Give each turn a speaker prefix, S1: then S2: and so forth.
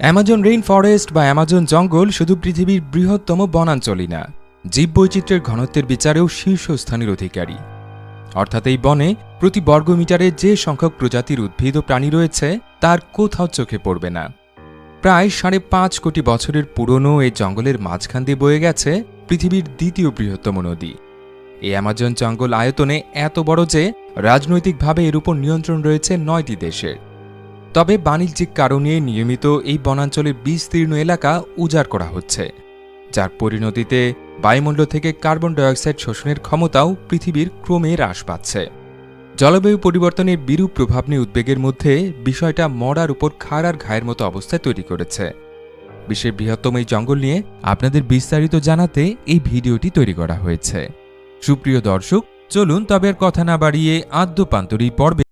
S1: Amazon rain forest বা Amazon জঙ্গল শুধু পৃথিবীর বৃহত্তম বনাঞ্চলই না, জীববৈচিত্র্যের ঘনত্বের বিচারেও শীর্ষস্থানের অধিকারী। অর্থাৎ এই বনে প্রতি বর্গমিটারে যে সংখ্যক প্রজাতির উদ্ভিদ ও প্রাণী রয়েছে, তার কোথাও চোখে পড়বে না। প্রায় সাড়ে পাঁচ কোটি বছরের পুরনো এই জঙ্গলের মাঝখান দিয়ে বয়ে গেছে পৃথিবীর দ্বিতীয় বৃহত্তম নদী। এই অ্যামাজন জঙ্গল আয়তনে এত বড় যে, রাজনৈতিকভাবে এর উপর নিয়ন্ত্রণ রয়েছে নয়টি দেশের তবে বাণিজ্যিক কারণে নিয়মিত এই বনাঞ্চলের বিস্তীর্ণ এলাকা উজাড় করা হচ্ছে, যার পরিণতিতে বায়ুমণ্ডল থেকে কার্বন ডাইঅক্সাইড শোষণের ক্ষমতাও পৃথিবীর ক্রমে হ্রাস পাচ্ছে। জলবায়ু পরিবর্তনের বিরূপ প্রভাব নিয়ে উদ্বেগের মধ্যে বিষয়টা মরার উপর খাড়ার ঘায়ের মতো অবস্থায় তৈরি করেছে। বিশ্বের বৃহত্তম এই জঙ্গল নিয়ে আপনাদের বিস্তারিত জানাতে এই ভিডিওটি তৈরি করা হয়েছে। সুপ্রিয় দর্শক, চলুন তবে কথা না বাড়িয়ে আদ্যপান্তরী পর্বে